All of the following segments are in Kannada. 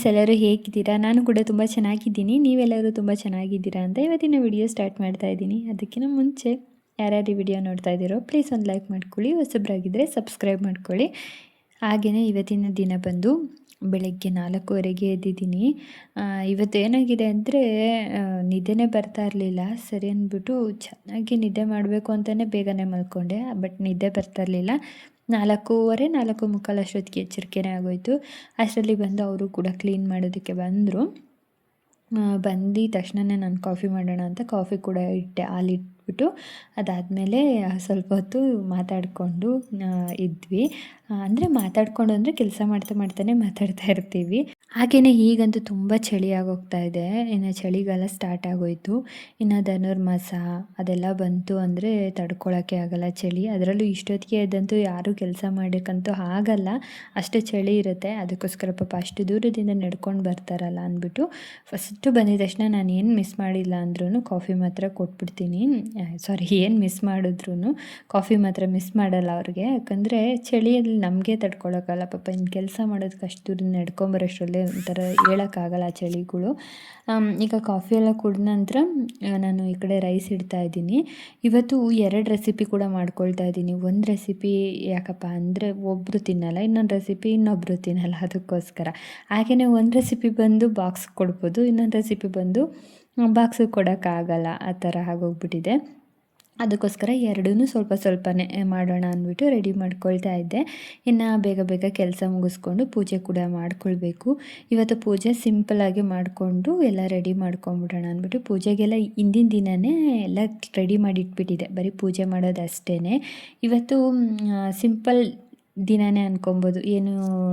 ಫ್ರೆಂಡ್ಸ್ ಎಲ್ಲರೂ ಹೇಗಿದ್ದೀರಾ? ನಾನು ಕೂಡ ತುಂಬ ಚೆನ್ನಾಗಿದ್ದೀನಿ. ನೀವೆಲ್ಲರೂ ತುಂಬ ಚೆನ್ನಾಗಿದ್ದೀರಾ ಅಂತ ಇವತ್ತಿನ ವಿಡಿಯೋ ಸ್ಟಾರ್ಟ್ ಮಾಡ್ತಾ ಇದ್ದೀನಿ. ಅದಕ್ಕಿಂತ ಮುಂಚೆ ಯಾರ್ಯಾರು ಈ ವಿಡಿಯೋ ನೋಡ್ತಾ ಇದ್ದೀರೋ, ಪ್ಲೀಸ್ ಒಂದು ಲೈಕ್ ಮಾಡ್ಕೊಳ್ಳಿ ಹೊಸಬ್ರಾಗಿದ್ದರೆ ಸಬ್ಸ್ಕ್ರೈಬ್ ಮಾಡ್ಕೊಳ್ಳಿ. ಹಾಗೆಯೇ ಇವತ್ತಿನ ದಿನ ಬಂದು ಬೆಳಗ್ಗೆ ನಾಲ್ಕೂವರೆಗೆ ಎದ್ದಿದ್ದೀನಿ. ಇವತ್ತು ಏನಾಗಿದೆ ಅಂದರೆ ನಿದ್ದೆನೇ ಬರ್ತಾ ಇರಲಿಲ್ಲ. ಸರಿ ಅಂದ್ಬಿಟ್ಟು ಚೆನ್ನಾಗಿ ನಿದ್ದೆ ಮಾಡಬೇಕು ಅಂತಲೇ ಬೇಗನೆ ಮಲ್ಕೊಂಡೆ, ಬಟ್ ನಿದ್ದೆ ಬರ್ತಾ ಇರಲಿಲ್ಲ. ನಾಲ್ಕೂವರೆ ನಾಲ್ಕು ಮುಕ್ಕಾಲು ಅಷ್ಟೊತ್ತಿಗೆ ಎಚ್ಚರಿಕೆನೇ ಆಗೋಯಿತು. ಅಷ್ಟರಲ್ಲಿ ಬಂದು ಅವರು ಕೂಡ ಕ್ಲೀನ್ ಮಾಡೋದಕ್ಕೆ ಬಂದರು. ಬಂದಿದ ತಕ್ಷಣವೇ ನಾನು ಕಾಫಿ ಮಾಡೋಣ ಅಂತ ಕಾಫಿ ಕೂಡ ಇಟ್ಟೆ. ಹಾಲಿಟ್ಬಿಟ್ಟು ಅದಾದಮೇಲೆ ಸ್ವಲ್ಪ ಹೊತ್ತು ಮಾತಾಡಿಕೊಂಡು ಇದ್ವಿ. ಅಂದರೆ ಮಾತಾಡಿಕೊಂಡು ಅಂದರೆ ಕೆಲಸ ಮಾಡ್ತಾ ಮಾಡ್ತಾನೆ ಮಾತಾಡ್ತಾ ಇರ್ತೀವಿ. ಹಾಗೆಯೇ ಈಗಂತೂ ತುಂಬ ಚಳಿ ಆಗೋಗ್ತಾ ಇದೆ. ಇನ್ನು ಚಳಿಗಾಲ ಸ್ಟಾರ್ಟ್ ಆಗೋಯಿತು. ಇನ್ನು ಧನುರ್ಮಾಸ ಅದೆಲ್ಲ ಬಂತು ಅಂದರೆ ತಡ್ಕೊಳ್ಳೋಕ್ಕೆ ಆಗಲ್ಲ ಚಳಿ. ಅದರಲ್ಲೂ ಇಷ್ಟೊತ್ತಿಗೆ ಅದಂತೂ ಯಾರೂ ಕೆಲಸ ಮಾಡೋಕ್ಕಂತೂ ಆಗಲ್ಲ. ಅಷ್ಟು ಚಳಿ ಇರುತ್ತೆ. ಅದಕ್ಕೋಸ್ಕರ ಪಾಪ ಅಷ್ಟು ದೂರದಿಂದ ನಡ್ಕೊಂಡು ಬರ್ತಾರಲ್ಲ ಅಂದ್ಬಿಟ್ಟು ಫಸ್ಟು ಬಂದಿದ ತಕ್ಷಣ ನಾನು ಏನು ಮಿಸ್ ಮಾಡಿಲ್ಲ ಅಂದ್ರೂ ಕಾಫಿ ಮಾತ್ರ ಕೊಟ್ಬಿಡ್ತೀನಿ. ಸಾರಿ ಏನು ಮಿಸ್ ಮಾಡಿದ್ರು ಕಾಫಿ ಮಾತ್ರ ಮಿಸ್ ಮಾಡಲ್ಲ ಅವ್ರಿಗೆ. ಯಾಕಂದರೆ ಚಳಿಯಲ್ಲಿ ನಮಗೆ ತಡ್ಕೊಳ್ಳೋಕ್ಕಲ್ಲ ಪಾಪ ಇನ್ನು ಕೆಲಸ ಮಾಡೋದಕ್ಕೆ ಅಷ್ಟು ದೂರ ನಡ್ಕೊಂಬರೋಷ್ಟರಲ್ಲೇ ಒಂಥರ ಹೇಳೋಕ್ಕಾಗಲ್ಲ ಚಳಿಗಳು. ಈಗ ಕಾಫಿ ಎಲ್ಲ ಕುಡಿದ ನಂತರ ನಾನು ಈ ಕಡೆ ರೈಸ್ ಇಡ್ತಾ ಇದ್ದೀನಿ. ಇವತ್ತು ಎರಡು ರೆಸಿಪಿ ಕೂಡ ಮಾಡ್ಕೊಳ್ತಾ ಇದ್ದೀನಿ. ಒಂದು ರೆಸಿಪಿ ಯಾಕಪ್ಪ ಅಂದರೆ ಒಬ್ಬರು ತಿನ್ನಲ್ಲ, ಇನ್ನೊಂದು ರೆಸಿಪಿ ಇನ್ನೊಬ್ಬರು ತಿನ್ನಲ್ಲ ಅದಕ್ಕೋಸ್ಕರ. ಹಾಗೆಯೇ ಒಂದು ರೆಸಿಪಿ ಬಂದು ಬಾಕ್ಸ್ ಕೊಡ್ಬೋದು, ಇನ್ನೊಂದು ರೆಸಿಪಿ ಬಂದು ಬಾಕ್ಸಿಗೆ ಕೊಡೋಕ್ಕಾಗಲ್ಲ ಆ ಥರ ಆಗೋಗ್ಬಿಟ್ಟಿದೆ. ಅದಕ್ಕೋಸ್ಕರ ಎರಡೂ ಸ್ವಲ್ಪ ಸ್ವಲ್ಪನೇ ಮಾಡೋಣ ಅಂದ್ಬಿಟ್ಟು ರೆಡಿ ಮಾಡ್ಕೊಳ್ತಾ ಇದ್ದೆ. ಇನ್ನು ಬೇಗ ಬೇಗ ಕೆಲಸ ಮುಗಿಸ್ಕೊಂಡು ಪೂಜೆ ಕೂಡ ಮಾಡ್ಕೊಳ್ಬೇಕು. ಇವತ್ತು ಪೂಜೆ ಸಿಂಪಲಾಗಿ ಮಾಡಿಕೊಂಡು ಎಲ್ಲ ರೆಡಿ ಮಾಡ್ಕೊಂಬಿಡೋಣ ಅಂದ್ಬಿಟ್ಟು ಪೂಜೆಗೆಲ್ಲ ಹಿಂದಿನ ದಿನವೇ ಎಲ್ಲ ರೆಡಿ ಮಾಡಿಟ್ಬಿಟ್ಟಿದೆ. ಬರೀ ಪೂಜೆ ಮಾಡೋದು ಅಷ್ಟೇ ಇವತ್ತು ಸಿಂಪಲ್ ದಿನವೇ ಅಂದ್ಕೊಬೋದು ಏನು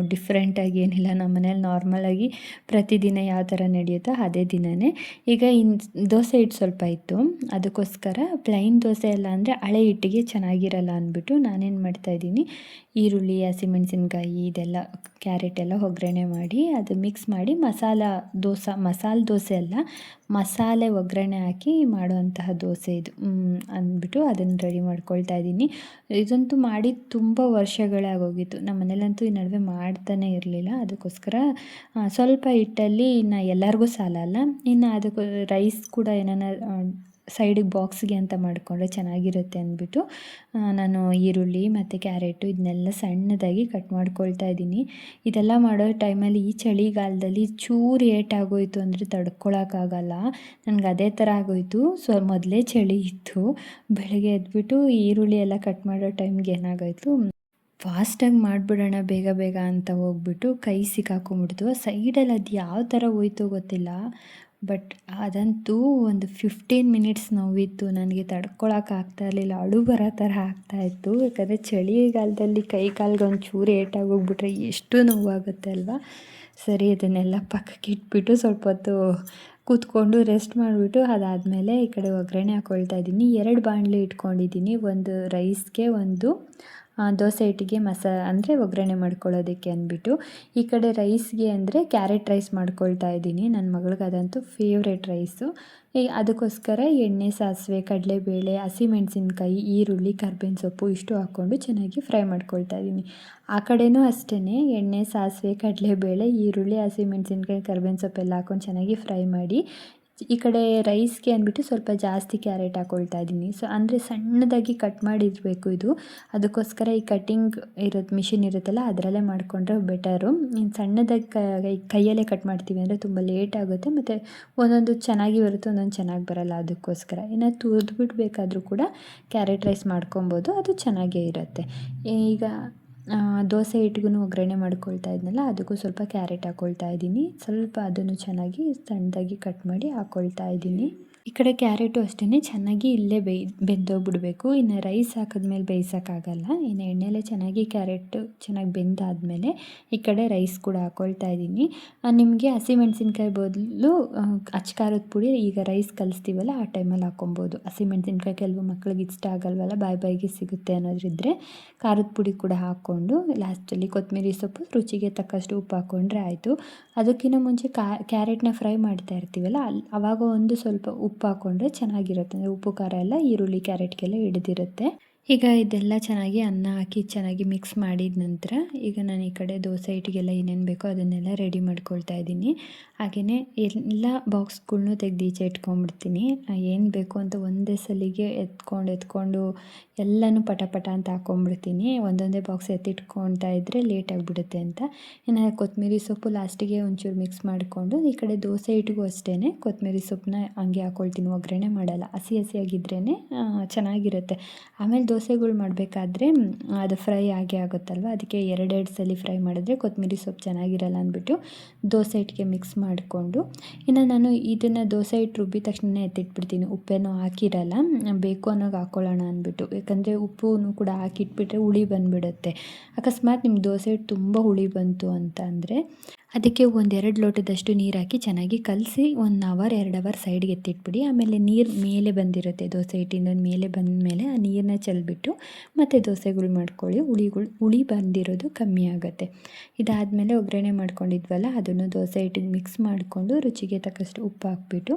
ಡಿಫ್ರೆಂಟಾಗಿ ಏನಿಲ್ಲ. ನಮ್ಮ ಮನೇಲಿ ನಾರ್ಮಲಾಗಿ ಪ್ರತಿದಿನ ಯಾವ ಥರ ನಡೆಯುತ್ತೋ ಅದೇ ದಿನವೇ ಈಗ ಇನ್ ದೋಸೆ ಹಿಟ್ಟು ಸ್ವಲ್ಪ ಇತ್ತು. ಅದಕ್ಕೋಸ್ಕರ ಪ್ಲೈನ್ ದೋಸೆ ಎಲ್ಲ ಅಂದರೆ ಹಳೆ ಹಿಟ್ಟಿಗೆ ಚೆನ್ನಾಗಿರಲ್ಲ ಅಂದ್ಬಿಟ್ಟು ನಾನೇನು ಮಾಡ್ತಾಯಿದ್ದೀನಿ ಈರುಳ್ಳಿ, ಹಸಿಮೆಣಸಿನ್ಕಾಯಿ ಇದೆಲ್ಲ ಕ್ಯಾರೆಟ್ ಎಲ್ಲ ಒಗ್ಗರಣೆ ಮಾಡಿ ಅದು ಮಿಕ್ಸ್ ಮಾಡಿ ಮಸಾಲ ದೋಸೆ, ಮಸಾಲೆ ದೋಸೆ ಅಲ್ಲ, ಮಸಾಲೆ ಒಗ್ಗರಣೆ ಹಾಕಿ ಮಾಡುವಂತಹ ದೋಸೆ ಇದು. ಅಂದ್ಬಿಟ್ಟು ಅದನ್ನು ರೆಡಿ ಮಾಡ್ಕೊಳ್ತಾ ಇದ್ದೀನಿ. ಇದಂತೂ ಮಾಡಿ ತುಂಬ ವರ್ಷಗಳಾಗೋಗಿತ್ತು ನಮ್ಮ ಮನೇಲಂತೂ ಈ ನಡುವೆ ಮಾಡ್ತಾನೆ ಇರಲಿಲ್ಲ. ಅದಕ್ಕೋಸ್ಕರ ಸ್ವಲ್ಪ ಹಿಟ್ಟಲ್ಲಿ ಇನ್ನು ಎಲ್ಲರಿಗೂ ಸಾಲಲ್ಲ. ಇನ್ನು ಅದಕ್ಕೆ ರೈಸ್ ಕೂಡ ಏನಾನ ಸೈಡಿಗೆ ಬಾಕ್ಸ್ಗೆ ಅಂತ ಮಾಡಿಕೊಂಡ್ರೆ ಚೆನ್ನಾಗಿರುತ್ತೆ ಅಂದ್ಬಿಟ್ಟು ನಾನು ಈರುಳ್ಳಿ ಮತ್ತು ಕ್ಯಾರೆಟು ಇದನ್ನೆಲ್ಲ ಸಣ್ಣದಾಗಿ ಕಟ್ ಮಾಡ್ಕೊಳ್ತಾ ಇದ್ದೀನಿ. ಇದೆಲ್ಲ ಮಾಡೋ ಟೈಮಲ್ಲಿ ಈ ಚಳಿಗಾಲದಲ್ಲಿ ಚೂರು ಏಟಾಗೋಯಿತು ಅಂದರೆ ತಡ್ಕೊಳಕ್ಕಾಗಲ್ಲ. ನನಗೆ ಅದೇ ಥರ ಆಗೋಯಿತು. ಸೊ, ಮೊದಲೇ ಚಳಿ ಇತ್ತು. ಬೆಳಗ್ಗೆ ಎದ್ಬಿಟ್ಟು ಈರುಳ್ಳಿ ಎಲ್ಲ ಕಟ್ ಮಾಡೋ ಟೈಮ್ಗೆ ಏನಾಗೋಯಿತು? ಫಾಸ್ಟಾಗಿ ಮಾಡಿಬಿಡೋಣ, ಬೇಗ ಬೇಗ ಅಂತ ಹೋಗ್ಬಿಟ್ಟು ಕೈ ಸಿಕ್ಕಾಕೊಂಬಿಡ್ತು ಸೈಡಲ್ಲಿ ಅದು ಯಾವ ಥರ ಹೋಯ್ತು ಗೊತ್ತಿಲ್ಲ. ಬಟ್ ಅದಂತೂ ಒಂದು ಫಿಫ್ಟೀನ್ ಮಿನಿಟ್ಸ್ ನೋವಿತ್ತು. ನನಗೆ ತಡ್ಕೊಳಕ್ಕೆ ಆಗ್ತಾ ಇರಲಿಲ್ಲ. ಅಳು ಬರೋ ಥರ ಆಗ್ತಾಯಿತ್ತು ಯಾಕಂದರೆ ಚಳಿಗಾಲದಲ್ಲಿ ಕೈ ಕಾಲಿಗೆ ಒಂಚೂರು ಏಟಾಗೋಗ್ಬಿಟ್ರೆ ಎಷ್ಟು ನೋವಾಗುತ್ತೆ ಅಲ್ವಾ? ಸರಿ ಅದನ್ನೆಲ್ಲ ಪಕ್ಕಕ್ಕೆ ಇಟ್ಬಿಟ್ಟು ಸ್ವಲ್ಪ ಹೊತ್ತು ಕೂತ್ಕೊಂಡು ರೆಸ್ಟ್ ಮಾಡಿಬಿಟ್ಟು ಅದಾದಮೇಲೆ ಈ ಕಡೆ ಒಗ್ಗರಣೆ ಹಾಕ್ಕೊಳ್ತಾ ಇದ್ದೀನಿ. ಎರಡು ಬಾಣಲೆ ಇಟ್ಕೊಂಡಿದ್ದೀನಿ. ಒಂದು ರೈಸ್ಗೆ ಒಂದು ದೋಸೆ ಹಿಟ್ಟಿಗೆ ಮಸಾ, ಅಂದರೆ ಒಗ್ಗರಣೆ ಮಾಡ್ಕೊಳ್ಳೋದಕ್ಕೆ ಅಂದ್ಬಿಟ್ಟು, ಈ ಕಡೆ ರೈಸ್ಗೆ ಅಂದರೆ ಕ್ಯಾರೆಟ್ ರೈಸ್ ಮಾಡ್ಕೊಳ್ತಾ ಇದ್ದೀನಿ. ನನ್ನ ಮಗಳಿಗೆ ಅದಂತೂ ಫೇವ್ರೆಟ್ ರೈಸು ಅದಕ್ಕೋಸ್ಕರ ಎಣ್ಣೆ, ಸಾಸಿವೆ, ಕಡಲೆಬೇಳೆ, ಹಸಿಮೆಣಸಿನ್ಕಾಯಿ, ಈರುಳ್ಳಿ, ಕರ್ಬೇವಿನ ಸೊಪ್ಪು ಇಷ್ಟು ಹಾಕ್ಕೊಂಡು ಚೆನ್ನಾಗಿ ಫ್ರೈ ಮಾಡ್ಕೊಳ್ತಾ ಇದ್ದೀನಿ. ಆ ಕಡೆಯೂ ಅಷ್ಟೇ ಎಣ್ಣೆ, ಸಾಸಿವೆ, ಕಡಲೆಬೇಳೆ, ಈರುಳ್ಳಿ, ಹಸಿಮೆಣಸಿನ್ಕಾಯಿ, ಕರ್ಬೇವಿನ ಸೊಪ್ಪೆಲ್ಲ ಹಾಕ್ಕೊಂಡು ಚೆನ್ನಾಗಿ ಫ್ರೈ ಮಾಡಿ ಈ ಕಡೆ ರೈಸ್ಗೆ ಅಂದ್ಬಿಟ್ಟು ಸ್ವಲ್ಪ ಜಾಸ್ತಿ ಕ್ಯಾರೆಟ್ ಹಾಕ್ಕೊಳ್ತಾ ಇದ್ದೀನಿ. ಸೊ ಅಂದರೆ ಸಣ್ಣದಾಗಿ ಕಟ್ ಮಾಡಿರಬೇಕು ಇದು. ಅದಕ್ಕೋಸ್ಕರ ಈ ಕಟಿಂಗ್ ಇರೋದು ಮಿಷಿನ್ ಇರುತ್ತಲ್ಲ, ಅದರಲ್ಲೇ ಮಾಡಿಕೊಂಡ್ರೆ ಬೆಟರು ಇನ್ನು ಸಣ್ಣದಾಗಿ ಕೈಯಲ್ಲೇ ಕಟ್ ಮಾಡ್ತೀವಿ ಅಂದರೆ ತುಂಬ ಲೇಟ್ ಆಗುತ್ತೆ. ಮತ್ತು ಒಂದೊಂದು ಚೆನ್ನಾಗಿ ಬರುತ್ತೆ, ಒಂದೊಂದು ಚೆನ್ನಾಗಿ ಬರಲ್ಲ ಅದಕ್ಕೋಸ್ಕರ. ಇನ್ನು ತುರಿದ್ಬಿಟ್ಟು ಕೂಡ ಕ್ಯಾರೆಟ್ ರೈಸ್ ಮಾಡ್ಕೊಬೋದು, ಅದು ಚೆನ್ನಾಗೇ ಇರುತ್ತೆ. ಈಗ ದೋಸೆ ಹಿಟ್ಟಿಗೂ ಒಗ್ಗರಣೆ ಮಾಡ್ಕೊಳ್ತಾ ಇದ್ನಲ್ಲ, ಅದಕ್ಕೂ ಸ್ವಲ್ಪ ಕ್ಯಾರೆಟ್ ಹಾಕ್ಕೊಳ್ತಾ ಇದ್ದೀನಿ. ಸ್ವಲ್ಪ ಅದನ್ನು ಚೆನ್ನಾಗಿ ಸಣ್ಣದಾಗಿ ಕಟ್ ಮಾಡಿ ಹಾಕ್ಕೊಳ್ತಾ ಇದ್ದೀನಿ. ಈ ಕಡೆ ಕ್ಯಾರೆಟು ಅಷ್ಟೇ ಚೆನ್ನಾಗಿ ಇಲ್ಲೇ ಬೇಯ್ ಬೆಂದೋಗ್ಬಿಡ್ಬೇಕು. ಇನ್ನು ರೈಸ್ ಹಾಕಿದ್ಮೇಲೆ ಬೇಯಿಸೋಕ್ಕಾಗಲ್ಲ. ಇನ್ನು ಎಣ್ಣೆಲೆ ಚೆನ್ನಾಗಿ ಕ್ಯಾರೆಟು ಚೆನ್ನಾಗಿ ಬೆಂದಾದಮೇಲೆ ಈ ಕಡೆ ರೈಸ್ ಕೂಡ ಹಾಕ್ಕೊಳ್ತಾ ಇದ್ದೀನಿ. ನಿಮಗೆ ಹಸಿಮೆಣ್ಸಿನ್ಕಾಯಿ ಬದಲು ಅಚ್ಕಾರದ ಪುಡಿ ಈಗ ರೈಸ್ ಕಲಿಸ್ತೀವಲ್ಲ, ಆ ಟೈಮಲ್ಲಿ ಹಾಕ್ಕೊಬೋದು ಹಸಿಮೆಣ್ಸಿನ್ಕಾಯಿ ಕೆಲವು ಮಕ್ಳಿಗೆ ಇಷ್ಟ ಆಗಲ್ವಲ್ಲ, ಬಾಯಿ ಬಾಯಿಗೆ ಸಿಗುತ್ತೆ ಅನ್ನೋದ್ರಿದ್ದರೆ ಖಾರದ ಪುಡಿ ಕೂಡ ಹಾಕ್ಕೊಂಡು, ಲಾಸ್ಟಲ್ಲಿ ಕೊತ್ತಂಬರಿ ಸೊಪ್ಪು, ರುಚಿಗೆ ತಕ್ಕಷ್ಟು ಉಪ್ಪು ಹಾಕ್ಕೊಂಡ್ರೆ ಆಯಿತು. ಅದಕ್ಕಿಂತ ಮುಂಚೆ ಕ್ಯಾರೆಟ್ನ ಫ್ರೈ ಮಾಡ್ತಾ ಇರ್ತೀವಲ್ಲ ಅಲ್ಲಿ ಆವಾಗ ಒಂದು ಸ್ವಲ್ಪ ಉಪ್ಪು ಹಾಕ್ಕೊಂಡ್ರೆ ಚೆನ್ನಾಗಿರುತ್ತೆ. ಅಂದರೆ ಉಪ್ಪು, ಖಾರ ಎಲ್ಲ ಈರುಳ್ಳಿ, ಕ್ಯಾರೆಟ್ಗೆಲ್ಲ ಹಿಡಿದಿರುತ್ತೆ. ಈಗ ಇದೆಲ್ಲ ಚೆನ್ನಾಗಿ ಅನ್ನ ಹಾಕಿ ಚೆನ್ನಾಗಿ ಮಿಕ್ಸ್ ಮಾಡಿದ ನಂತರ ಈಗ ನಾನು ಈ ಕಡೆ ದೋಸೆ ಹಿಟ್ಟಿಗೆಲ್ಲ ಏನೇನು ಬೇಕೋ ಅದನ್ನೆಲ್ಲ ರೆಡಿ ಮಾಡ್ಕೊಳ್ತಾ ಇದ್ದೀನಿ. ಹಾಗೆಯೇ ಎಲ್ಲ ಬಾಕ್ಸ್ಗಳ್ನೂ ತೆಗೆದು ಈಚೆ ಇಟ್ಕೊಂಡ್ಬಿಡ್ತೀನಿ ಏನು ಬೇಕು ಅಂತ ಒಂದೇ ಸಲಿಗೆ ಎತ್ಕೊಂಡು ಎತ್ಕೊಂಡು ಎಲ್ಲನೂ ಪಟ ಪಟ ಅಂತ ಹಾಕ್ಕೊಂಬಿಡ್ತೀನಿ ಒಂದೊಂದೇ ಬಾಕ್ಸ್ ಎತ್ತಿಟ್ಕೊಳ್ತಾ ಇದ್ದರೆ ಲೇಟ್ ಆಗಿಬಿಡುತ್ತೆ ಅಂತ. ಇನ್ನು ಕೊತ್ತಂಬರಿ ಸೊಪ್ಪು ಲಾಸ್ಟಿಗೆ ಒಂಚೂರು ಮಿಕ್ಸ್ ಮಾಡಿಕೊಂಡು, ಈ ಕಡೆ ದೋಸೆ ಹಿಟ್ಟಿಗೂ ಅಷ್ಟೇ ಕೊತ್ತಂಬರಿ ಸೊಪ್ಪನ್ನ ಹಂಗೆ ಹಾಕ್ಕೊಳ್ತೀನಿ ಒಗ್ಗರಣೆ ಮಾಡಲ್ಲ. ಹಸಿ ಹಸಿಯಾಗಿದ್ರೇ ಚೆನ್ನಾಗಿರುತ್ತೆ. ಆಮೇಲೆ ದೋಸೆಗಳು ಮಾಡಬೇಕಾದ್ರೆ ಅದು ಫ್ರೈ ಆಗೇ ಆಗುತ್ತಲ್ವ? ಅದಕ್ಕೆ ಎರಡೆರಡು ಸಲ ಫ್ರೈ ಮಾಡಿದ್ರೆ ಕೊತ್ತಂಬರಿ ಸೊಪ್ಪು ಚೆನ್ನಾಗಿರಲ್ಲ ಅಂದ್ಬಿಟ್ಟು ದೋಸೆ ಹಿಟ್ಟಿಗೆ ಮಿಕ್ಸ್ ಮಾಡಿಕೊಂಡು, ಇನ್ನು ನಾನು ಇದನ್ನು ದೋಸೆ ಹಿಟ್ಟು ರುಬ್ಬಿದ ತಕ್ಷಣ ಎತ್ತಿಟ್ಬಿಡ್ತೀನಿ. ಉಪ್ಪೇನೋ ಹಾಕಿರಲ್ಲ, ಬೇಕು ಅನ್ನೋಗೆ ಹಾಕ್ಕೊಳ್ಳೋಣ ಅಂದ್ಬಿಟ್ಟು. ಯಾಕಂದರೆ ಉಪ್ಪು ಕೂಡ ಹಾಕಿಟ್ಬಿಟ್ರೆ ಹುಳಿ ಬಂದುಬಿಡುತ್ತೆ. ಅಕಸ್ಮಾತ್ ನಿಮ್ಮ ದೋಸೆ ಹಿಟ್ಟು ತುಂಬ ಹುಳಿ ಬಂತು ಅಂತ ಅಂದರೆ ಅದಕ್ಕೆ ಒಂದೆರಡು ಲೋಟದಷ್ಟು ನೀರು ಹಾಕಿ ಚೆನ್ನಾಗಿ ಕಲಸಿ ಒನ್ ಅವರ್, ಎರಡು ಅವರ್ ಸೈಡ್ಗೆ ಎತ್ತಿಟ್ಬಿಡಿ. ಆಮೇಲೆ ನೀರು ಮೇಲೆ ಬಂದಿರುತ್ತೆ ದೋಸೆ ಹಿಟ್ಟಿಂದ ಮೇಲೆ ಬಂದ ಮೇಲೆ ಆ ನೀರನ್ನ ಚೆಲ್ಬಿಟ್ಟು ಮತ್ತು ದೋಸೆಗಳು ಮಾಡ್ಕೊಳ್ಳಿ. ಹುಳಿಗಳು, ಹುಳಿ ಬಂದಿರೋದು ಕಮ್ಮಿ ಆಗುತ್ತೆ. ಇದಾದಮೇಲೆ ಒಗ್ಗರಣೆ ಮಾಡ್ಕೊಂಡಿದ್ವಲ್ಲ, ಅದನ್ನು ದೋಸೆ ಹಿಟ್ಟಿಗೆ ಮಿಕ್ಸ್ ಮಾಡಿಕೊಂಡು ರುಚಿಗೆ ತಕ್ಕಷ್ಟು ಉಪ್ಪು ಹಾಕ್ಬಿಟ್ಟು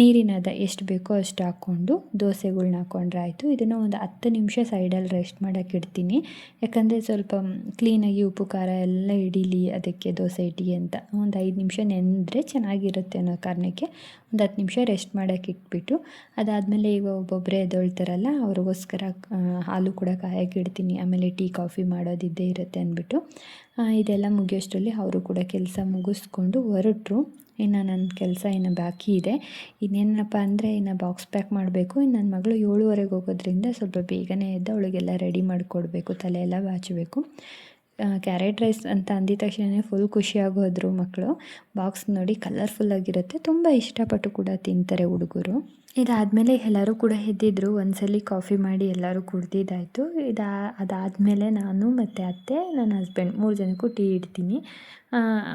ನೀರಿನ ಹದ ಎಷ್ಟು ಬೇಕೋ ಅಷ್ಟು ಹಾಕ್ಕೊಂಡು ದೋಸೆಗಳ್ನ ಹಾಕ್ಕೊಂಡ್ರೆ ಆಯಿತು. ಇದನ್ನು ಒಂದು ಹತ್ತು ನಿಮಿಷ ಸೈಡಲ್ಲಿ ರೆಸ್ಟ್ ಮಾಡೋಕ್ಕೆ ಇಡ್ತೀನಿ. ಯಾಕಂದರೆ ಸ್ವಲ್ಪ ಕ್ಲೀನಾಗಿ ಉಪ್ಪು, ಖಾರ ಎಲ್ಲ ಹಿಡೀಲಿ ಅದಕ್ಕೆ ದೋಸೆ ಹಿಟ್ಟಿಗೆ. ಅಂತ. ಒಂದು ಐದು ನಿಮಿಷ ನೆನೆದ್ರೆ ಚೆನ್ನಾಗಿರುತ್ತೆ ಅನ್ನೋ ಕಾರಣಕ್ಕೆ ಒಂದು ಹತ್ತು ನಿಮಿಷ ರೆಸ್ಟ್ ಮಾಡೋಕೆ ಇಟ್ಬಿಟ್ಟು, ಅದಾದಮೇಲೆ ಈಗ ಒಬ್ಬೊಬ್ಬರೇ ಎದ್ದೊಳ್ತಾರಲ್ಲ ಅವ್ರಿಗೋಸ್ಕರ ಹಾಲು ಕೂಡ ಕಾಯಕ್ಕೆ ಇಡ್ತೀನಿ. ಆಮೇಲೆ ಟೀ, ಕಾಫಿ ಮಾಡೋದಿದ್ದೇ ಇರುತ್ತೆ ಅಂದ್ಬಿಟ್ಟು ಇದೆಲ್ಲ ಮುಗಿಯೋಷ್ಟರಲ್ಲಿ ಅವರು ಕೂಡ ಕೆಲಸ ಮುಗಿಸ್ಕೊಂಡು ಹೊರಟರು. ಇನ್ನು ನನ್ನ ಕೆಲಸ ಇನ್ನು ಬಾಕಿ ಇದೆ. ಇನ್ನೇನಪ್ಪ ಅಂದರೆ ಇನ್ನು ಬಾಕ್ಸ್ ಪ್ಯಾಕ್ ಮಾಡಬೇಕು. ಇನ್ನು ನನ್ನ ಮಗಳು ಏಳುವರೆಗೆ ಹೋಗೋದ್ರಿಂದ ಸ್ವಲ್ಪ ಬೇಗನೆ ಎದ್ದು ಅವಳಿಗೆಲ್ಲ ರೆಡಿ ಮಾಡಿಕೊಡ್ಬೇಕು ತಲೆ ಎಲ್ಲ ಬಾಚಬೇಕು. ಕ್ಯಾರೆಟ್ ರೈಸ್ ಅಂತ ಅಂದಿದ ತಕ್ಷಣ ಫುಲ್ ಖುಷಿಯಾಗೋದ್ರು ಮಕ್ಕಳು ಬಾಕ್ಸ್ ನೋಡಿ ಕಲರ್ಫುಲ್ಲಾಗಿರುತ್ತೆ ತುಂಬ ಇಷ್ಟಪಟ್ಟು ಕೂಡ ತಿಂತಾರೆ ಹುಡುಗರು. ಇದಾದಮೇಲೆ ಎಲ್ಲರೂ ಕೂಡ ಎದ್ದಿದ್ರು. ಒಂದ್ಸಲಿ ಕಾಫಿ ಮಾಡಿ ಎಲ್ಲರೂ ಕುಡ್ದಿದ್ದಾಯಿತು. ಇದಾ, ಅದಾದಮೇಲೆ ನಾನು ಮತ್ತು ಅತ್ತೆ, ನನ್ನ ಹಸ್ಬೆಂಡ್ ಮೂರು ಜನಕ್ಕೂ ಟೀ ಇಡ್ತೀನಿ.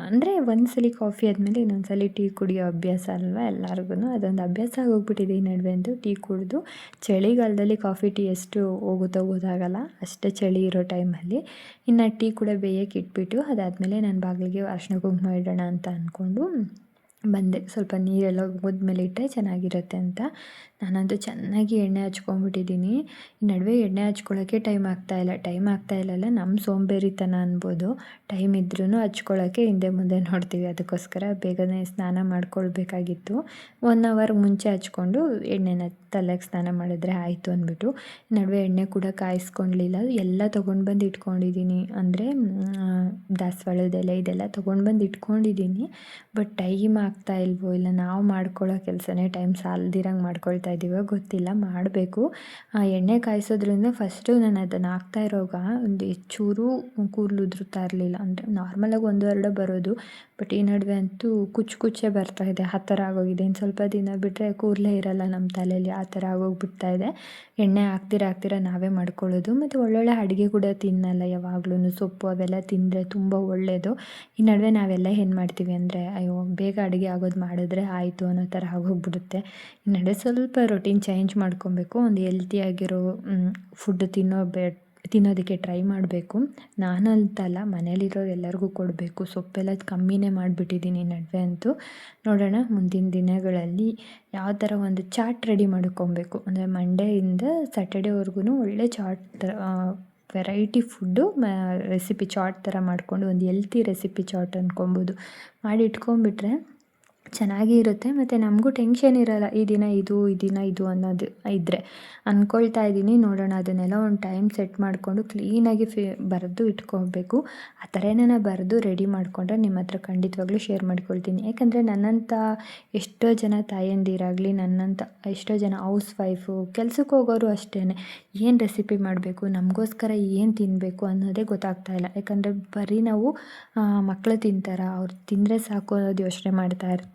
ಅಂದರೆ ಒಂದ್ಸಲಿ ಕಾಫಿ ಆದಮೇಲೆ ಇನ್ನೊಂದು ಟೀ ಕುಡಿಯೋ ಅಭ್ಯಾಸ ಅಲ್ವಾ ಎಲ್ಲರಿಗೂ ಅದೊಂದು ಅಭ್ಯಾಸ ಆಗೋಗ್ಬಿಟ್ಟಿದೆ ಈ ನಡುವೆ ಅಂತೂ ಟೀ ಕುಡಿದು. ಚಳಿಗಾಲದಲ್ಲಿ ಕಾಫಿ ಟೀ ಎಷ್ಟು ಹೋಗುತ್ತೋ ಗೊತ್ತಾಗಲ್ಲ. ಅಷ್ಟೇ ಚಳಿ ಇರೋ ಟೈಮಲ್ಲಿ. ಇನ್ನು ಟೀ ಕೂಡ ಬೇಯಕ್ಕೆ ಇಟ್ಬಿಟ್ಟು ಅದಾದಮೇಲೆ ನನ್ನ ಬಾಗಿಲಿಗೆ ಅರ್ಶಿನ ಕುಂಕುಮ ಇಡೋಣ ಅಂತ ಅಂದ್ಕೊಂಡು ಬಂದೆ. ಸ್ವಲ್ಪ ನೀರೆಲ್ಲ ಹೋದ್ಮೇಲೆ ಇಟ್ಟರೆ ಚೆನ್ನಾಗಿರುತ್ತೆ ಅಂತ. ನಾನಂತೂ ಚೆನ್ನಾಗಿ ಎಣ್ಣೆ ಹಚ್ಕೊಂಡ್ಬಿಟ್ಟಿದ್ದೀನಿ. ಈ ನಡುವೆ ಎಣ್ಣೆ ಹಚ್ಕೊಳ್ಳೋಕ್ಕೆ ಟೈಮ್ ಆಗ್ತಾ ಇಲ್ಲ. ಟೈಮ್ ಆಗ್ತಾ ಇಲ್ಲಲ್ಲ ನಮ್ಮ ಸೋಂಬೇರಿತನ ಅನ್ಬೋದು. ಟೈಮ್ ಇದ್ರೂ ಹಚ್ಕೊಳ್ಳೋಕ್ಕೆ ಹಿಂದೆ ಮುಂದೆ ನೋಡ್ತೀವಿ. ಅದಕ್ಕೋಸ್ಕರ ಬೇಗನೆ ಸ್ನಾನ ಮಾಡ್ಕೊಳ್ಬೇಕಾಗಿತ್ತು. ಒನ್ ಅವರ್ ಮುಂಚೆ ಹಚ್ಕೊಂಡು ಎಣ್ಣೆನ ತಲೆಗೆ ಸ್ನಾನ ಮಾಡಿದ್ರೆ ಆಯಿತು ಅಂದ್ಬಿಟ್ಟು, ನಡುವೆ ಎಣ್ಣೆ ಕೂಡ ಕಾಯಿಸ್ಕೊಳ್ಲಿಲ್ಲ ಎಲ್ಲ ತೊಗೊಂಡು ಬಂದು ಇಟ್ಕೊಂಡಿದ್ದೀನಿ. ಅಂದರೆ ದಾಸವಾಳದೆಲೆ ಇದೆಲ್ಲ ತೊಗೊಂಡು ಬಂದು ಇಟ್ಕೊಂಡಿದ್ದೀನಿ. ಬಟ್ ಟೈಮ್ ಆಗ್ತಾ ಇಲ್ವೋ ಇಲ್ಲ ನಾವು ಮಾಡ್ಕೊಳ್ಳೋ ಕೆಲಸನೇ ಟೈಮ್ ಸಾಲದಿರಂಗೆ ಮಾಡ್ಕೊಳ್ತಾ ಇದ್ದೀವೋ ಗೊತ್ತಿಲ್ಲ, ಮಾಡಬೇಕು. ಆ, ಎಣ್ಣೆ ಕಾಯಿಸೋದ್ರಿಂದ ಫಸ್ಟು ನಾನು ಅದನ್ನು ಹಾಕ್ತಾ ಇರೋವಾಗ ಒಂದು ಚೂರು ಕೂದಲು ಉದುರುತ್ತಾ ಇರಲಿಲ್ಲ. ಅಂದರೆ ನಾರ್ಮಲಾಗಿ ಒಂದು ಎರಡು ಬರೋದು ಬಟ್ ಈ ನಡುವೆ ಅಂತೂ ಕುಚ್ಚು ಕುಚ್ಚೆ ಬರ್ತಾ ಇದೆ. ಆ ಥರ ಆಗೋಗಿದೆ. ಇನ್ನು ಸ್ವಲ್ಪ ದಿನ ಬಿಟ್ಟರೆ ಕೂದಲೇ ಇರಲ್ಲ ನಮ್ಮ ತಲೆಯಲ್ಲಿ ಆ ಥರ ಆಗೋಗ್ಬಿಡ್ತಾ ಇದೆ. ಎಣ್ಣೆ ಹಾಕ್ತೀರ ಹಾಕ್ತೀರ ನಾವೇ ಮಾಡ್ಕೊಳ್ಳೋದು. ಮತ್ತು ಒಳ್ಳೊಳ್ಳೆ ಅಡುಗೆ ಕೂಡ ತಿನ್ನಲ್ಲ ಯಾವಾಗ್ಲೂ ಸೊಪ್ಪು ಅವೆಲ್ಲ ತಿಂದರೆ ತುಂಬ ಒಳ್ಳೆಯದು ಈ ನಡುವೆ ನಾವೆಲ್ಲ ಏನು ಮಾಡ್ತೀವಿ ಅಂದರೆ, ಅಯ್ಯೋ, ಬೇಗ ಅಡುಗೆ ಆಗೋದು ಮಾಡಿದ್ರೆ ಆಯಿತು ಅನ್ನೋ ಥರ ಆಗೋಗ್ಬಿಡುತ್ತೆ ನಡೆ ಸ್ವಲ್ಪ ರೊಟೀನ್ ಚೇಂಜ್ ಮಾಡ್ಕೊಬೇಕು. ಒಂದು ಹೆಲ್ತಿಯಾಗಿರೋ ಫುಡ್ ತಿನ್ನೋ ಬೆ, ತಿನ್ನೋದಕ್ಕೆ ಟ್ರೈ ಮಾಡಬೇಕು. ನಾನಂತಲ್ಲ ಮನೇಲಿರೋರು ಎಲ್ಲರಿಗೂ ಕೊಡಬೇಕು. ಸೊಪ್ಪೆಲ್ಲ ಕಮ್ಮಿನೇ ಮಾಡಿಬಿಟ್ಟಿದ್ದೀನಿ ನಡುವೆ ಅಂತೂ. ನೋಡೋಣ ಮುಂದಿನ ದಿನಗಳಲ್ಲಿ ಯಾವ ಥರ ಒಂದು ಚಾಟ್ ರೆಡಿ ಮಾಡ್ಕೊಬೇಕು. ಅಂದರೆ ಮಂಡೆಯಿಂದ ಸ್ಯಾಟರ್ಡೇವರೆಗೂ ಒಳ್ಳೆ ಚಾಟ್ ಥರ ವೆರೈಟಿ ಫುಡ್ಡು ರೆಸಿಪಿ ಚಾಟ್ ಥರ ಮಾಡಿಕೊಂಡು ಒಂದು ಹೆಲ್ತಿ ರೆಸಿಪಿ ಚಾಟ್ ಅಂದ್ಕೊಬೋದು ಮಾಡಿ ಇಟ್ಕೊಂಡ್ಬಿಟ್ರೆ ಚೆನ್ನಾಗಿ ಇರುತ್ತೆ. ಮತ್ತು ನಮಗೂ ಟೆನ್ಷನ್ ಇರೋಲ್ಲ. ಈ ದಿನ ಇದು, ಈ ದಿನ ಇದು ಅನ್ನೋದು ಇದ್ದರೆ ಅಂದ್ಕೊಳ್ತಾ ಇದ್ದೀನಿ. ನೋಡೋಣ. ಅದನ್ನೆಲ್ಲ ಒಂದು ಟೈಮ್ ಸೆಟ್ ಮಾಡಿಕೊಂಡು ಕ್ಲೀನಾಗಿ ಫಿ, ಬರೆದು ಇಟ್ಕೊಬೇಕು ಆ ಥರನೇ ನಾನು ಬರೆದು ರೆಡಿ ಮಾಡಿಕೊಂಡ್ರೆ ನಿಮ್ಮ ಹತ್ರ ಖಂಡಿತವಾಗ್ಲೂ ಶೇರ್ ಮಾಡ್ಕೊಳ್ತೀನಿ. ಯಾಕಂದರೆ ನನ್ನಂಥ ಎಷ್ಟೋ ಜನ ತಾಯಂದಿರಾಗಲಿ ನನ್ನಂಥ ಎಷ್ಟೋ ಜನ ಹೌಸ್ ವೈಫು ಕೆಲ್ಸಕ್ಕೆ ಹೋಗೋರು ಅಷ್ಟೇ ಏನು ರೆಸಿಪಿ ಮಾಡಬೇಕು? ನಮಗೋಸ್ಕರ ಏನು ತಿನ್ನಬೇಕು ಅನ್ನೋದೇ ಗೊತ್ತಾಗ್ತಾ ಇಲ್ಲ. ಯಾಕಂದರೆ ಬರೀ ನಾವು ಮಕ್ಕಳು ತಿಂತಾರ. ಅವ್ರು ತಿಂದರೆ ಸಾಕು ಅನ್ನೋದು ಯೋಚನೆ ಮಾಡ್ತಾ ಇರ್ತೀವಿ.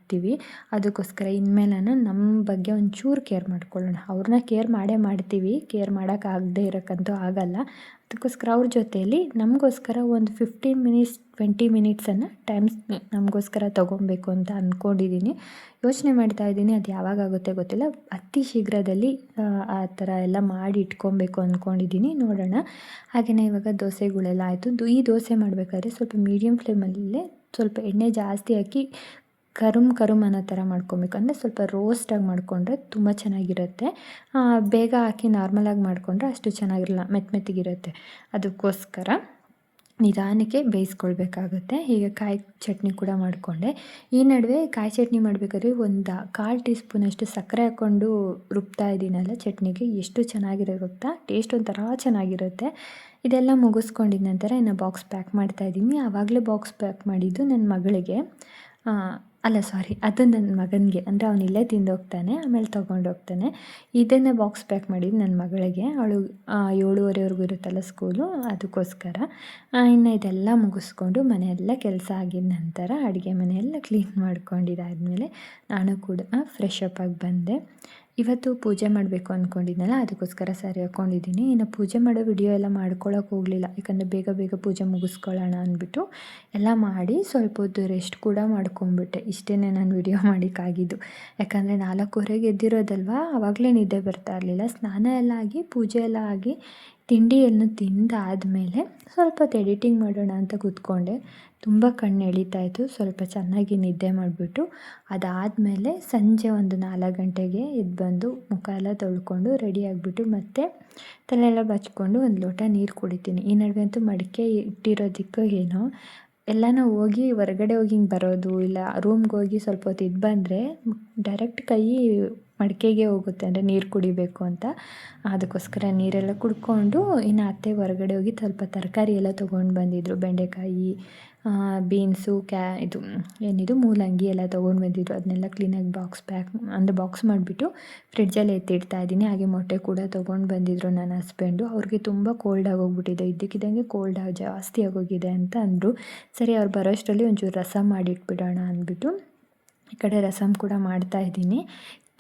ಅದಕ್ಕೋಸ್ಕರ ಇನ್ಮೇಲೆ ನಮ್ಮ ಬಗ್ಗೆ ಒಂಚೂರು ಕೇರ್ ಮಾಡ್ಕೊಳ್ಳೋಣ. ಅವ್ರನ್ನ ಕೇರ್ ಮಾಡೇ ಮಾಡ್ತೀವಿ. ಕೇರ್ ಮಾಡೋಕ್ಕಾಗದೇ ಇರೋಕ್ಕಂತೂ ಆಗಲ್ಲ. ಅದಕ್ಕೋಸ್ಕರ ಅವ್ರ ಜೊತೆಯಲ್ಲಿ ನಮಗೋಸ್ಕರ ಒಂದು ಫಿಫ್ಟೀನ್ ಮಿನಿಟ್ಸ್ ಟ್ವೆಂಟಿ ಮಿನಿಟ್ಸನ್ನು ಟೈಮ್ಸ್ ನಮಗೋಸ್ಕರ ತೊಗೊಬೇಕು ಅಂತ ಅಂದ್ಕೊಂಡಿದ್ದೀನಿ ಯೋಚನೆ ಮಾಡ್ತಾ ಇದ್ದೀನಿ ಅದು ಯಾವಾಗ ಆಗುತ್ತೆ ಗೊತ್ತಿಲ್ಲ. ಅತಿ ಶೀಘ್ರದಲ್ಲಿ, ಆ ಥರ ಎಲ್ಲ ಮಾಡಿ ಇಟ್ಕೊಬೇಕು ಅಂದ್ಕೊಂಡಿದ್ದೀನಿ ನೋಡೋಣ. ಹಾಗೆಯೇ ಇವಾಗ ದೋಸೆಗಳೆಲ್ಲ ಆಯಿತು. ಈ ದೋಸೆ ಮಾಡಬೇಕಾದ್ರೆ ಸ್ವಲ್ಪ ಮೀಡಿಯಮ್ ಫ್ಲೇಮಲ್ಲೇ ಸ್ವಲ್ಪ ಎಣ್ಣೆ ಜಾಸ್ತಿ ಹಾಕಿ ಕರುಮ್ ಕರುಮ್ ಅನ್ನೋ ಥರ ಮಾಡ್ಕೊಬೇಕು. ಅಂದರೆ ಸ್ವಲ್ಪ ರೋಸ್ಟಾಗಿ ಮಾಡಿಕೊಂಡ್ರೆ ತುಂಬ ಚೆನ್ನಾಗಿರುತ್ತೆ. ಬೇಗ ಹಾಕಿ ನಾರ್ಮಲಾಗಿ ಮಾಡಿಕೊಂಡ್ರೆ ಅಷ್ಟು ಚೆನ್ನಾಗಿರಲ್ಲ, ಮೆತ್ತ ಮೆತ್ತಗಿರುತ್ತೆ. ಅದಕ್ಕೋಸ್ಕರ ನಿಧಾನಕ್ಕೆ ಬೇಯಿಸ್ಕೊಳ್ಬೇಕಾಗುತ್ತೆ. ಹೀಗೆ ಕಾಯಿ ಚಟ್ನಿ ಕೂಡ ಮಾಡಿಕೊಂಡೆ. ಈ ನಡುವೆ ಕಾಯಿ ಚಟ್ನಿ ಮಾಡಬೇಕಾದ್ರೆ ಒಂದು ಕಾಲು ಟೀ ಸ್ಪೂನಷ್ಟು ಸಕ್ಕರೆ ಹಾಕ್ಕೊಂಡು ರುಬ್ತಾ ಇದ್ದೀನಲ್ಲ ಚಟ್ನಿಗೆ, ಎಷ್ಟು ಚೆನ್ನಾಗಿರೋ ಗೊತ್ತಾ ಟೇಸ್ಟ್ ಒಂಥರ ಚೆನ್ನಾಗಿರುತ್ತೆ. ಇದೆಲ್ಲ ಮುಗಿಸ್ಕೊಂಡಿದ ನಂತರ ಇನ್ನು ಬಾಕ್ಸ್ ಪ್ಯಾಕ್ ಮಾಡ್ತಾ ಇದ್ದೀನಿ. ಆವಾಗಲೇ ಬಾಕ್ಸ್ ಪ್ಯಾಕ್ ಮಾಡಿದ್ದು ನನ್ನ ಮಗಳಿಗೆ. ಅಲ್ಲ ಸಾರಿ ಅದು ನನ್ನ ಮಗನಿಗೆ. ಅಂದರೆ ಅವನಿಲ್ಲೇ ತಿಂದು ಹೋಗ್ತಾನೆ ಆಮೇಲೆ ತೊಗೊಂಡು ಹೋಗ್ತಾನೆ ಇದನ್ನೇ ಬಾಕ್ಸ್ ಪ್ಯಾಕ್ ಮಾಡಿದ್ದು ನನ್ನ ಮಗಳಿಗೆ. ಅವಳು ಏಳುವರೆವರೆಗೂ ಇರುತ್ತಲ್ಲ ಸ್ಕೂಲು ಅದಕ್ಕೋಸ್ಕರ. ಇನ್ನು ಇದೆಲ್ಲ ಮುಗಿಸ್ಕೊಂಡು ಮನೆಯೆಲ್ಲ ಕೆಲಸ ಆಗಿದ ನಂತರ ಅಡುಗೆ ಮನೆಯೆಲ್ಲ ಕ್ಲೀನ್ ಮಾಡ್ಕೊಂಡಿದ್ದಾದಮೇಲೆ ನಾನು ಕೂಡ ಫ್ರೆಶ್ ಅಪ್ ಆಗಿ ಬಂದೆ. ಇವತ್ತು ಪೂಜೆ ಮಾಡಬೇಕು ಅಂದ್ಕೊಂಡಿದ್ನಲ್ಲ ಅದಕ್ಕೋಸ್ಕರ ಸ್ಯಾರಿ ಹಾಕ್ಕೊಂಡಿದ್ದೀನಿ ಇನ್ನು ಪೂಜೆ ಮಾಡೋ ವಿಡಿಯೋ ಎಲ್ಲ ಮಾಡ್ಕೊಳ್ಳೋಕೆ ಹೋಗಲಿಲ್ಲ. ಯಾಕಂದರೆ ಬೇಗ ಬೇಗ ಪೂಜೆ ಮುಗಿಸ್ಕೊಳ್ಳೋಣ ಅಂದ್ಬಿಟ್ಟು ಎಲ್ಲ ಮಾಡಿ ಸ್ವಲ್ಪ ಹೊತ್ತು ರೆಸ್ಟ್ ಕೂಡ ಮಾಡ್ಕೊಂಬಿಟ್ಟೆ ಇಷ್ಟೇ ನಾನು ವಿಡಿಯೋ ಮಾಡಿಕ್ಕಾಗಿದ್ದು. ಯಾಕಂದರೆ ನಾಲ್ಕೂವರೆಗೆ ಎದ್ದಿರೋದಲ್ವಾ ಆವಾಗಲೇ ನಿದ್ದೆ ಬರ್ತಾ ಇರಲಿಲ್ಲ. ಸ್ನಾನ ಎಲ್ಲ ಆಗಿ, ಪೂಜೆ ಎಲ್ಲ ಆಗಿ ತಿಂಡಿಯನ್ನು ತಿಂದಾದಮೇಲೆ ಸ್ವಲ್ಪ ಹೊತ್ತು ಎಡಿಟಿಂಗ್ ಮಾಡೋಣ ಅಂತ ಕೂತ್ಕೊಂಡೆ. ತುಂಬ ಕಣ್ಣು ಎಳೀತಾ ಇತ್ತು, ಸ್ವಲ್ಪ ಚೆನ್ನಾಗಿ ನಿದ್ದೆ ಮಾಡಿಬಿಟ್ಟು. ಅದಾದಮೇಲೆ ಸಂಜೆ ಒಂದು ನಾಲ್ಕು ಗಂಟೆಗೆ ಎದ್ದು ಬಂದು ಮುಖ ಎಲ್ಲ ತೊಳ್ಕೊಂಡು ರೆಡಿ ಆಗಿಬಿಟ್ಟು ಮತ್ತೆ ತಲೆ ಎಲ್ಲ ಬಚ್ಕೊಂಡು ಒಂದು ಲೋಟ ನೀರು ಕುಡಿತೀನಿ. ಈ ನಡುವೆ ಅಂತೂ ಮಡಿಕೆ ಇಟ್ಟಿರೋದಕ್ಕೋ ಏನೋ. ಎಲ್ಲನೂ ಹೋಗಿ ಹೊರಗಡೆ ಹೋಗಿ ಹಿಂಗೆ ಬರೋದು, ಇಲ್ಲ ರೂಮ್ಗೆ ಹೋಗಿ ಸ್ವಲ್ಪ ಹೊತ್ತು ಇದ್ದು ಬಂದರೆ ಡೈರೆಕ್ಟ್ ಕೈ ಮಡಿಕೆಗೆ ಹೋಗುತ್ತೆ, ಅಂದರೆ ನೀರು ಕುಡಿಬೇಕು ಅಂತ. ಅದಕ್ಕೋಸ್ಕರ ನೀರೆಲ್ಲ ಕುಡ್ಕೊಂಡು ಇನ್ನು ಅತ್ತೆ ಹೊರಗಡೆ ಹೋಗಿ ಸ್ವಲ್ಪ ತರಕಾರಿ ಎಲ್ಲ ತೊಗೊಂಡು ಬಂದಿದ್ದರು ಬೆಂಡೆಕಾಯಿ ಬೀನ್ಸು, ಕ್ಯಾ, ಇದು, ಏನಿದು, ಮೂಲಂಗಿ ಎಲ್ಲ ತೊಗೊಂಡು ಬಂದಿದ್ರು. ಅದನ್ನೆಲ್ಲ ಕ್ಲೀನಾಗಿ ಬಾಕ್ಸ್ ಪ್ಯಾಕ್ ಅಂದರೆ ಬಾಕ್ಸ್ ಮಾಡಿಬಿಟ್ಟು ಫ್ರಿಡ್ಜಲ್ಲಿ ಎತ್ತಿಡ್ತಾ ಇದ್ದೀನಿ. ಹಾಗೆ ಮೊಟ್ಟೆ ಕೂಡ ತೊಗೊಂಡು ಬಂದಿದ್ರು ನನ್ನ ಹಸ್ಬೆಂಡು ಅವ್ರಿಗೆ ತುಂಬ ಕೋಲ್ಡ್ ಆಗೋಗ್ಬಿಟ್ಟಿದೆ. ಇದ್ದಕ್ಕಿದ್ದಂಗೆ ಕೋಲ್ಡ್ ಜಾಸ್ತಿ ಆಗೋಗಿದೆ ಅಂತ ಅಂದರು. ಸರಿ, ಅವ್ರು ಬರೋಷ್ಟರಲ್ಲಿ ಒಂಚೂರು ರಸ ಮಾಡಿಟ್ಬಿಡೋಣ ಅಂದ್ಬಿಟ್ಟು ಈ ಕಡೆ ರಸಮ್ ಕೂಡ ಮಾಡ್ತಾ ಇದ್ದೀನಿ.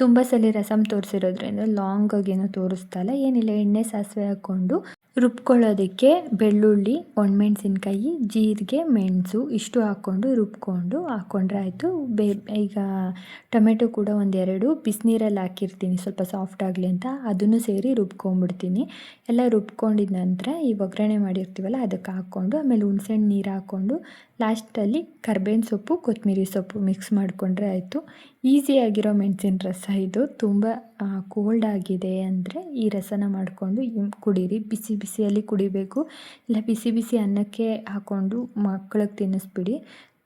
ತುಂಬ ಸಲ ರಸಮ್ ತೋರಿಸಿರೋದ್ರಿಂದ ಲಾಂಗ್ ಏನೋ ತೋರಿಸ್ತಾ ಇಲ್ಲ. ಏನಿಲ್ಲ, ಎಣ್ಣೆ, ಸಾಸಿವೆ ಹಾಕ್ಕೊಂಡು ರುಬ್ಕೊಳ್ಳೋದಕ್ಕೆ ಬೆಳ್ಳುಳ್ಳಿ, ಒಣಮೆಣ್ಸಿನ್ಕಾಯಿ, ಜೀರಿಗೆ, ಮೆಣಸು ಇಷ್ಟು ಹಾಕ್ಕೊಂಡು ರುಬ್ಕೊಂಡು ಹಾಕ್ಕೊಂಡ್ರೆ ಆಯಿತು. ಬೇ, ಈಗ ಟೊಮೆಟೊ ಕೂಡ ಒಂದೆರಡು, ಬಿಸಿನೀರಲ್ಲಿ ಹಾಕಿರ್ತೀನಿ, ಸ್ವಲ್ಪ ಸಾಫ್ಟ್ ಆಗಲಿ ಅಂತ. ಅದನ್ನು ಸೇರಿ ರುಬ್ಕೊಂಡ್ಬಿಡ್ತೀನಿ ಎಲ್ಲ ರುಬ್ಕೊಂಡಿದ ನಂತರ ಈ ಒಗ್ಗರಣೆ ಮಾಡಿರ್ತೀವಲ್ಲ, ಅದಕ್ಕೆ ಹಾಕ್ಕೊಂಡು ಆಮೇಲೆ ಹುಣ್ಸೆಹಣ್ಣು ನೀರು ಹಾಕ್ಕೊಂಡು ಲಾಸ್ಟಲ್ಲಿ ಕರ್ಬೇವಿನ ಸೊಪ್ಪು ಕೊತ್ತಂಬರಿ ಸೊಪ್ಪು ಮಿಕ್ಸ್ ಮಾಡಿಕೊಂಡ್ರೆ ಆಯಿತು. ಈಸಿಯಾಗಿರೋ ಮೆಣಸಿನ ರಸ ಇದು ತುಂಬ ಕೋಲ್ಡ್ ಆಗಿದೆ ಅಂದರೆ ಈ ರಸನ ಮಾಡಿಕೊಂಡು ಕುಡೀರಿ. ಬಿಸಿ ಬಿಸಿಯಲ್ಲಿ ಕುಡಿಬೇಕು. ಇಲ್ಲ ಬಿಸಿ ಬಿಸಿ ಅನ್ನಕ್ಕೆ ಹಾಕ್ಕೊಂಡು ಮಕ್ಕಳಿಗೆ ತಿನ್ನಿಸ್ಬಿಡಿ.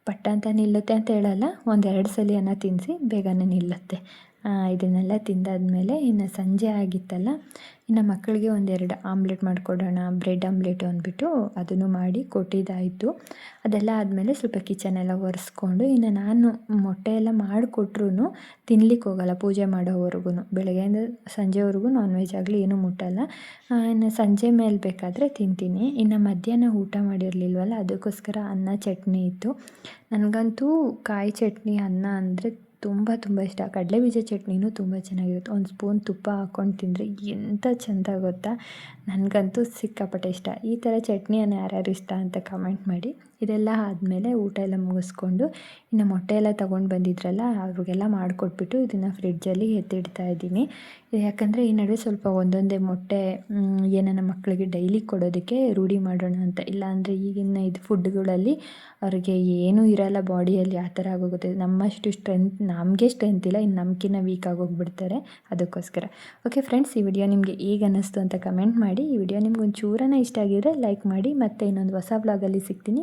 ಪಟ್ಟ ಅಂತ ನಿಲ್ಲುತ್ತೆ ಅಂತ ಹೇಳಲ್ಲ. ಒಂದೆರಡು ಸಲ ಅನ್ನ ತಿನ್ನಿಸಿ ಬೇಗನೆ ನಿಲ್ಲುತ್ತೆ. ಇದನ್ನೆಲ್ಲ ತಿಂದಾದ್ಮೇಲೆ ಇನ್ನು ಸಂಜೆ ಆಗಿತ್ತಲ್ಲ ಇನ್ನು ಮಕ್ಕಳಿಗೆ ಒಂದೆರಡು ಆಮ್ಲೆಟ್ ಮಾಡಿಕೊಡೋಣ, ಬ್ರೆಡ್ ಆಮ್ಲೆಟು ಅಂದ್ಬಿಟ್ಟು ಅದನ್ನು ಮಾಡಿ ಕೊಟ್ಟಿದ್ದಾಯಿತು. ಅದೆಲ್ಲ ಆದಮೇಲೆ ಸ್ವಲ್ಪ ಕಿಚನೆಲ್ಲ ಒರೆಸ್ಕೊಂಡು ಇನ್ನು ನಾನು ಮೊಟ್ಟೆ ಎಲ್ಲ ಮಾಡಿಕೊಟ್ರು ತಿನ್ಲಿಕ್ಕೆ ಹೋಗಲ್ಲ ಪೂಜೆ ಮಾಡೋವರೆಗೂ ಬೆಳಗ್ಗೆಯಿಂದ ಸಂಜೆವರೆಗೂ ನಾನ್ ವೆಜ್ ಆಗಲಿ ಏನೂ ಮುಟ್ಟಲ್ಲ. ಇನ್ನು ಸಂಜೆ ಮೇಲೆ ಬೇಕಾದರೆ ತಿಂತೀನಿ. ಇನ್ನು ಮಧ್ಯಾಹ್ನ ಊಟ ಮಾಡಿರಲಿಲ್ವಲ್ಲ, ಅದಕ್ಕೋಸ್ಕರ ಅನ್ನ ಚಟ್ನಿ ಇತ್ತು. ನನಗಂತೂ ಕಾಯಿ ಚಟ್ನಿ ಅನ್ನ ಅಂದರೆ ತುಂಬ ತುಂಬ ಇಷ್ಟ. ಕಡಲೆಬೀಜ ಚಟ್ನಿನೂ ತುಂಬ ಚೆನ್ನಾಗಿರುತ್ತೆ. ಒಂದು ಸ್ಪೂನ್ ತುಪ್ಪ ಹಾಕ್ಕೊಂಡು ತಿಂದರೆ ಎಂಥ ಚೆಂದ ಗೊತ್ತಾ? ನನಗಂತೂ ಸಿಕ್ಕಾಪಟ್ಟೆ ಇಷ್ಟ. ಈ ಥರ ಚಟ್ನಿಯನ್ನು ಯಾರ್ಯಾರು ಇಷ್ಟ ಅಂತ ಕಮೆಂಟ್ ಮಾಡಿ. ಇದೆಲ್ಲ ಆದಮೇಲೆ ಊಟ ಎಲ್ಲ ಮುಗಿಸ್ಕೊಂಡು ಇನ್ನು ಮೊಟ್ಟೆ ಎಲ್ಲ ತೊಗೊಂಡು ಬಂದಿದ್ರಲ್ಲ, ಅವ್ರಿಗೆಲ್ಲ ಮಾಡಿಕೊಟ್ಬಿಟ್ಟು ಇದನ್ನು ಫ್ರಿಡ್ಜಲ್ಲಿ ಎತ್ತಿಡ್ತಾ ಇದ್ದೀನಿ. ಯಾಕಂದರೆ ಈ ನಡುವೆ ಸ್ವಲ್ಪ ಒಂದೊಂದೇ ಮೊಟ್ಟೆ ಏನನ್ನ ಮಕ್ಕಳಿಗೆ ಡೈಲಿ ಕೊಡೋದಕ್ಕೆ ರೂಢಿ ಮಾಡೋಣ ಅಂತ. ಇಲ್ಲಾಂದರೆ ಈಗಿನ ಇದು ಫುಡ್ಗಳಲ್ಲಿ ಅವ್ರಿಗೆ ಏನೂ ಇರೋಲ್ಲ ಬಾಡಿಯಲ್ಲಿ ಆ ಥರ ಆಗೋಗುತ್ತೆ. ನಮ್ಮಷ್ಟು ಸ್ಟ್ರೆಂತ್ ನಮಗೆ ಸ್ಟ್ರೆಂತ್ ಇಲ್ಲ, ಇನ್ನು ನಮ್ಕಿನ್ನ ವೀಕ್ ಆಗೋಗ್ಬಿಡ್ತಾರೆ ಅದಕ್ಕೋಸ್ಕರ. ಓಕೆ ಫ್ರೆಂಡ್ಸ್ ಈ ವಿಡಿಯೋ ನಿಮಗೆ ಈಗ ಅನ್ನಿಸ್ತು ಅಂತ ಕಮೆಂಟ್ ಮಾಡಿ. ಈ ವಿಡಿಯೋ ನಿಮ್ಗೆ ಒಂದು ಚೂರನ ಇಷ್ಟ ಆಗಿದ್ರೆ ಲೈಕ್ ಮಾಡಿ. ಮತ್ತೆ ಇನ್ನೊಂದು ಹೊಸ ಬ್ಲಾಗಲ್ಲಿ ಸಿಗ್ತೀನಿ.